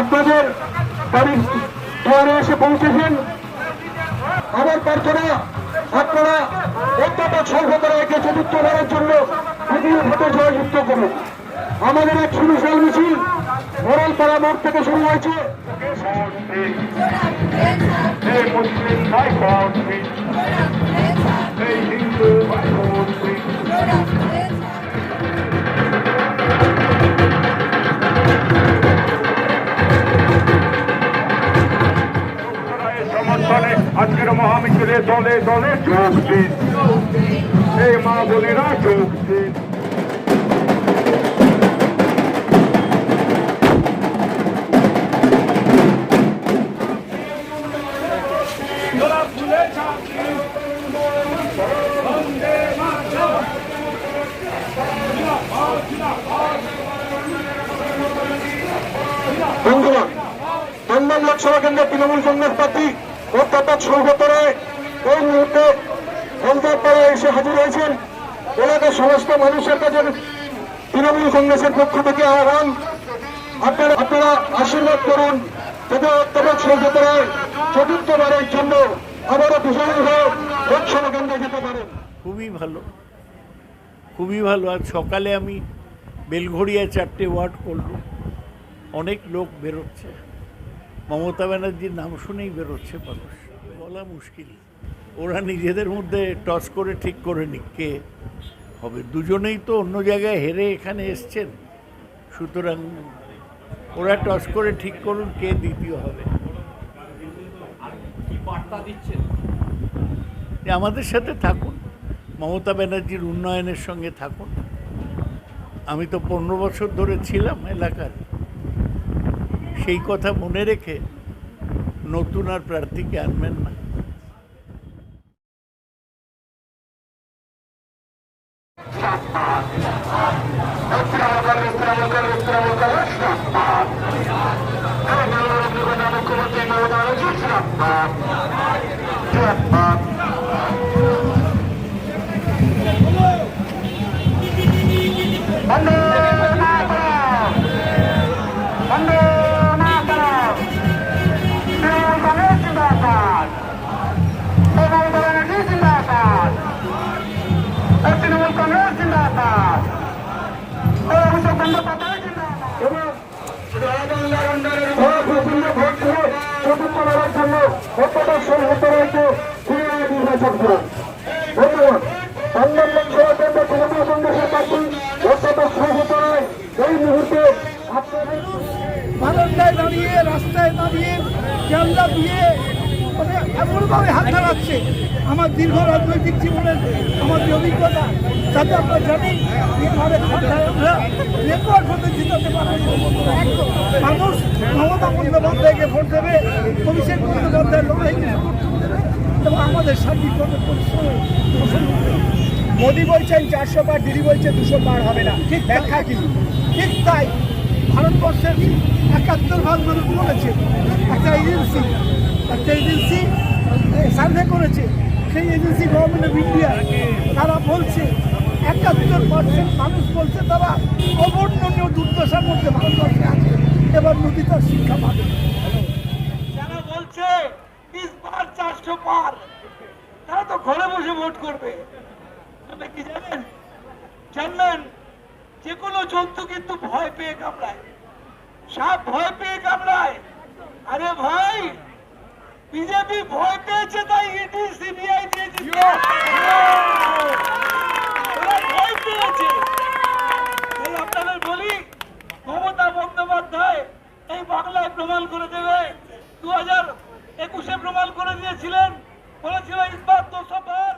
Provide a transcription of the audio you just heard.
আপনাদের বাড়ির দুয়ারে এসে পৌঁছেছেন আমার প্রার্থনা, আপনারা অধ্যাপক সর্বদা একে চতুর্থবারের জন্য দ্বিতীয় ভোটে জয়যুক্ত করুন। আমাদের এক সুবিশাল মিছিল মোড়ালপাড়া মোড় থেকে শুরু হয়েছে। আজকের মহামিছিলে দলে দলে যোগ দিন। এই মা বোনেরা যোগ দিন। টাঙ্গাইল লোকসভা কেন্দ্রের তৃণমূল কংগ্রেস প্রার্থী অধ্যাপক সৌগত রায় এই মুহূর্তে হলদারপাড়ায় এসে হাজির হয়েছেন এলাকার সমস্ত মানুষের কাছে তৃণমূল কংগ্রেসের পক্ষ থেকে আহ্বান। আপনারা আপনারা আশীর্বাদ করুন, যাতে অধ্যাপক সৌগত রায় চতুর্থবারের জন্য আবারও বিজয়ী লোকসভা কেন্দ্রে যেতে পারেন। খুবই ভালো। খুবই ভালো। আজ সকালে আমি বেলঘড়িয়া চারটে ওয়ার্ড করলাম। অনেক লোক বেরোচ্ছে। মমতা ব্যানার্জির নাম শুনেই বেরোচ্ছে মানুষ। বলা মুশকিল। ওরা নিজেদের মধ্যে টস করে ঠিক করে নিক কে হবে। দুজনেই তো অন্য জায়গায় হেরে এখানে এসছেন। সুতরাং ওরা টস করে ঠিক করুন কে দ্বিতীয় হবে। আমাদের সাথে থাকুন। মমতা ব্যানার্জির উন্নয়নের সঙ্গে থাকুন। আমি তো পনেরো বছর ধরে ছিলাম এলাকার। সেই কথা মনে রেখে নতুন আর প্রার্থীকে আনবেন না। রাস্তায় দাঁড়িয়ে জানলা দিয়ে এমনভাবে হাত ধরাচ্ছে আমার দীর্ঘ রাজনৈতিক জীবনের আমার যে অভিজ্ঞতা যাতে আমরা জানি এইভাবে জিতাতে মানুষ মমতা বন্দ্যোপাধ্যায়কে ভোট দেবে অভিষেক সমর্থন দেবে এবং আমাদের সার্বিকভাবে পরিশ্রম মোদি বলছেন চারশো পার দিদি বলছে দুশো পার হবে না। ঠিক ব্যাখ্যা কি? ঠিক তাই। ভারতবর্ষের একাত্তর ভাগ মানুষ বলেছে একটা এজেন্সি একটা এজেন্সি সার্ভে করেছে, সেই এজেন্সি গভর্নমেন্ট অফ ইন্ডিয়া তারা বলছে একাত্তর পার্সেন্ট মানুষ বলছে, তারা অবর্ণনীয় দুর্দশার মধ্যে ভারতবর্ষে আছে। এবার নদী তার শিক্ষা পাবে। যারা বলছে, বিশ পার চারশো পার তারা তো ঘরে বসে ভোট করবে। আপনি কি জানেন? জানবেন যে কোনো জন্তু কিন্তু ভয় পেয়ে কামড়ায়। সাপ ভয় পেয়ে কামড়ায়। আরে ভাই বিজেপি ভয় পেয়েছে তাই ইডি সিবিআই দিয়ে ওরা ভয় পেয়েছে আপনাদের বলি মমতা বন্দ্যোপাধ্যায় এই বাংলায় প্রমাণ করে দেবে। দু হাজার একুশে প্রমাণ করে দিয়েছিলেন। বলেছিল ইসবাত তো পার